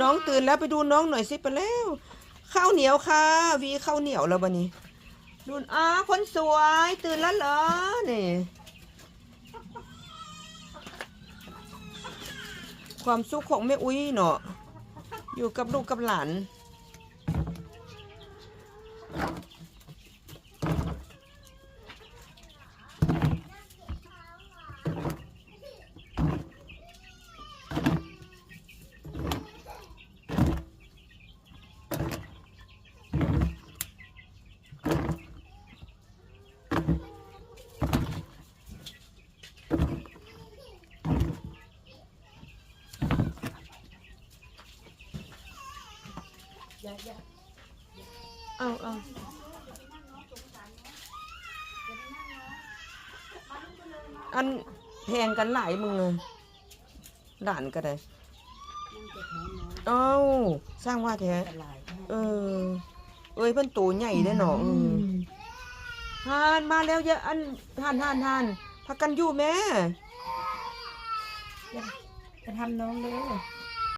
น้องตื่นแล้วไปดูน้องหน่อยสิไปแล้ว ข้าวเหนียวค่ะ วีข้าวเหนียวแล้วบันนี้ดูอ้าคนสวยตื่นแล้วเหรอนี่ความสุขของแม่อุ้ยเนาะอยู่กับลูกกับหลาน เอาเอาอันแพงกันหลายมึงเลยหลานก็ได้เอ้าสร้างว่าแท้เออ เอ้ยเพิ่นตัวใหญ่เด้อเนาะอืมทานมาแล้วเยอะอันทานทานทานพักกันอยู่แม่จะทำน้องเลย